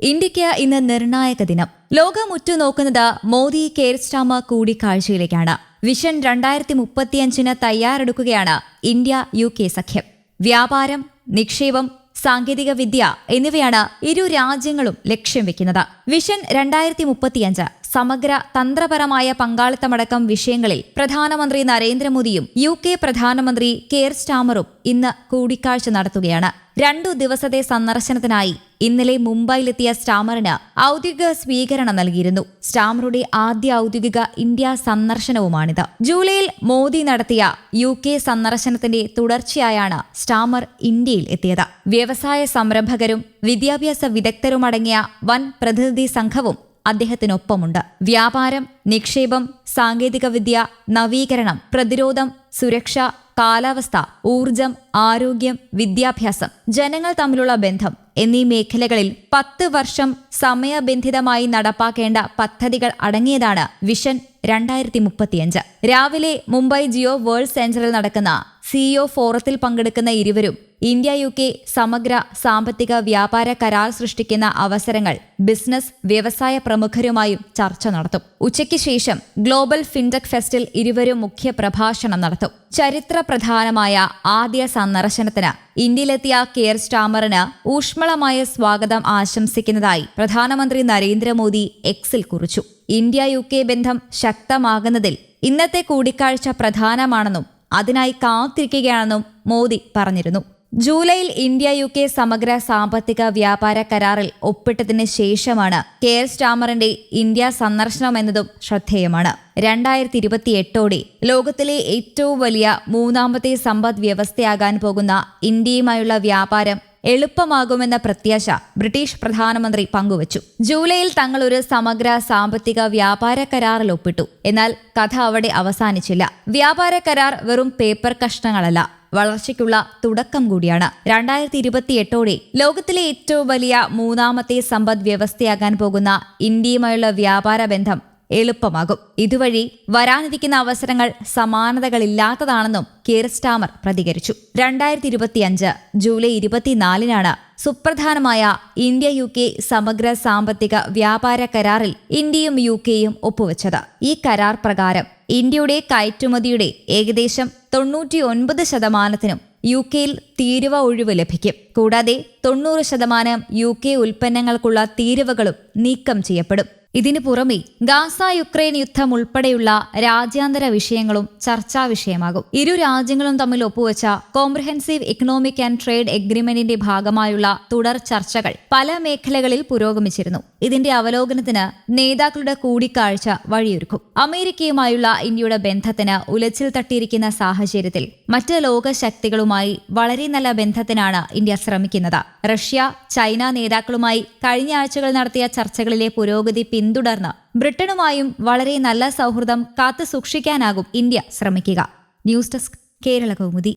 ഇന്ത്യയ്ക്ക് ഇന്ന് നിർണായക ദിനം. ലോകം ഉറ്റുനോക്കുന്നത് മോദി കെയർസ്റ്റാമ കൂടിക്കാഴ്ചയിലേക്കാണ്. വിഷൻ രണ്ടായിരത്തി മുപ്പത്തിയഞ്ചിന് തയ്യാറെടുക്കുകയാണ് ഇന്ത്യ യു കെ സഖ്യം. വ്യാപാരം നിക്ഷേപം സാങ്കേതിക വിദ്യ എന്നിവയാണ് ഇരു രാജ്യങ്ങളും ലക്ഷ്യം വെക്കുന്നത്. വിഷൻ രണ്ടായിരത്തി മുപ്പത്തിയഞ്ച് സമഗ്ര തന്ത്രപരമായ പങ്കാളിത്തമടക്കം വിഷയങ്ങളിൽ പ്രധാനമന്ത്രി നരേന്ദ്രമോദിയും യു കെ പ്രധാനമന്ത്രി കെയർ സ്റ്റാമറും ഇന്ന് കൂടിക്കാഴ്ച നടത്തുകയാണ്. രണ്ടു ദിവസത്തെ സന്ദർശനത്തിനായി ഇന്നലെ മുംബൈയിലെത്തിയ സ്റ്റാമറിന് ഔദ്യോഗിക സ്വീകരണം നൽകിയിരുന്നു. സ്റ്റാമറുടെ ആദ്യ ഔദ്യോഗിക ഇന്ത്യ സന്ദർശനവുമാണിത്. ജൂലൈയിൽ മോദി നടത്തിയ യു കെ സന്ദർശനത്തിന്റെ തുടർച്ചയായാണ് സ്റ്റാമർ ഇന്ത്യയിൽ എത്തിയത്. വ്യവസായ സംരംഭകരും വിദ്യാഭ്യാസ വിദഗ്ധരുമടങ്ങിയ വൻ പ്രതിനിധി സംഘവും അദ്ദേഹത്തിനൊപ്പമുണ്ട്. വ്യാപാരം നിക്ഷേപം സാങ്കേതികവിദ്യ നവീകരണം പ്രതിരോധം സുരക്ഷ കാലാവസ്ഥ ഊർജം ആരോഗ്യം വിദ്യാഭ്യാസം ജനങ്ങൾ തമ്മിലുള്ള ബന്ധം എന്നീ മേഖലകളിൽ പത്ത് വർഷം സമയബന്ധിതമായി നടപ്പാക്കേണ്ട പദ്ധതികൾ അടങ്ങിയതാണ് വിഷൻ രണ്ടായിരത്തി മുപ്പത്തിയഞ്ച് രാവിലെ മുംബൈ ജിയോ വേൾഡ് സെന്ററിൽ നടക്കുന്ന സിഇഒ ഫോറത്തിൽ പങ്കെടുക്കുന്ന ഇരുവരും ഇന്ത്യ യു കെ സമഗ്ര സാമ്പത്തിക വ്യാപാര കരാർ സൃഷ്ടിക്കുന്ന അവസരങ്ങൾ ബിസിനസ് വ്യവസായ പ്രമുഖരുമായും ചർച്ച നടത്തും. ഉച്ചയ്ക്ക് ശേഷം ഗ്ലോബൽ ഫിൻടെക് ഫെസ്റ്റിൽ ഇരുവരും മുഖ്യ പ്രഭാഷണം നടത്തും. ചരിത്ര പ്രധാനമായ ആദ്യ സന്ദർശനത്തിന് ഇന്ത്യയിലെത്തിയ കെയർ സ്റ്റാമറിന് ഊഷ്മളമായ സ്വാഗതം ആശംസിക്കുന്നതായി പ്രധാനമന്ത്രി നരേന്ദ്രമോദി എക്സിൽ കുറിച്ചു. ഇന്ത്യ യു ബന്ധം ശക്തമാകുന്നതിൽ ഇന്നത്തെ കൂടിക്കാഴ്ച പ്രധാനമാണെന്നും അതിനായി കാത്തിരിക്കുകയാണെന്നും മോദി പറഞ്ഞിരുന്നു. ജൂലൈയിൽ ഇന്ത്യ യു കെ സമഗ്ര സാമ്പത്തിക വ്യാപാര കരാറിൽ ഒപ്പിട്ടതിന് ശേഷമാണ് കെ കെയർ സ്റ്റാമറിന്റെ ഇന്ത്യ സന്ദർശനം എന്നതും ശ്രദ്ധേയമാണ്. രണ്ടായിരത്തി ഇരുപത്തി എട്ടോടെ ലോകത്തിലെ ഏറ്റവും വലിയ മൂന്നാമത്തെ സമ്പദ് വ്യവസ്ഥയാകാൻ പോകുന്ന ഇന്ത്യയുമായുള്ള വ്യാപാരം എളുപ്പമാകുമെന്ന പ്രത്യാശ ബ്രിട്ടീഷ് പ്രധാനമന്ത്രി പങ്കുവച്ചു. ജൂലൈയിൽ തങ്ങൾ ഒരു സമഗ്ര സാമ്പത്തിക വ്യാപാര കരാറിൽ ഒപ്പിട്ടു. എന്നാൽ കഥ അവിടെ അവസാനിച്ചില്ല. വ്യാപാര കരാർ വെറും പേപ്പർ കഷ്ണങ്ങളല്ല വളർച്ചയ്ക്കുള്ള തുടക്കം കൂടിയാണ്. രണ്ടായിരത്തി ഇരുപത്തി എട്ടോടെ ലോകത്തിലെ ഏറ്റവും വലിയ മൂന്നാമത്തെ സമ്പദ് വ്യവസ്ഥയാകാൻ പോകുന്ന ഇന്ത്യയുമായുള്ള വ്യാപാര ബന്ധം എളുപ്പമാകും. ഇതുവഴി വരാനിരിക്കുന്ന അവസരങ്ങൾ സമാനതകളില്ലാത്തതാണെന്നും കീർ സ്റ്റാമർ പ്രതികരിച്ചു. രണ്ടായിരത്തി ഇരുപത്തിയഞ്ച് ജൂലൈ ഇരുപത്തിനാലിനാണ് സുപ്രധാനമായ ഇന്ത്യ യു കെ സമഗ്ര സാമ്പത്തിക വ്യാപാര കരാറിൽ ഇന്ത്യയും യു കെയും ഒപ്പുവെച്ചത്. ഈ കരാർ പ്രകാരം ഇന്ത്യയുടെ കയറ്റുമതിയുടെ ഏകദേശം തൊണ്ണൂറ്റി ഒൻപത് ശതമാനത്തിനും യു കെയിൽ തീരുവ ഒഴിവ് ലഭിക്കും. കൂടാതെ തൊണ്ണൂറ് ശതമാനം യു കെ ഉൽപ്പന്നങ്ങൾക്കുള്ള തീരുവകളും നീക്കം ചെയ്യപ്പെടും. ഇതിനു പുറമെ ഗാസ യുക്രൈൻ യുദ്ധം ഉൾപ്പെടെയുള്ള രാജ്യാന്തര വിഷയങ്ങളും ചർച്ചാ വിഷയമാകും. ഇരു രാജ്യങ്ങളും തമ്മിൽ ഒപ്പുവെച്ച കോംപ്രഹെൻസീവ് ഇക്കണോമിക് ആൻഡ് ട്രേഡ് എഗ്രിമെന്റിന്റെ ഭാഗമായുള്ള തുടർ ചർച്ചകൾ പല മേഖലകളിൽ പുരോഗമിച്ചിരുന്നു. ഇതിന്റെ അവലോകനത്തിന് നേതാക്കളുടെ കൂടിക്കാഴ്ച വഴിയൊരുക്കും. അമേരിക്കയുമായുള്ള ഇന്ത്യയുടെ ബന്ധത്തിന് ഉലച്ചിൽ തട്ടിയിരിക്കുന്ന സാഹചര്യത്തിൽ മറ്റ് ലോകശക്തികളുമായി വളരെ നല്ല ബന്ധത്തിനാണ് ഇന്ത്യ ശ്രമിക്കുന്നത്. റഷ്യ ചൈന നേതാക്കളുമായി കഴിഞ്ഞ ആഴ്ചകൾ നടത്തിയ ചർച്ചകളിലെ പുരോഗതി പിന്തുടർന്ന് ബ്രിട്ടനുമായും വളരെ നല്ല സൗഹൃദം കാത്തു സൂക്ഷിക്കാനാകും ഇന്ത്യ ശ്രമിക്കുക. News desk Kerala Kaumudi.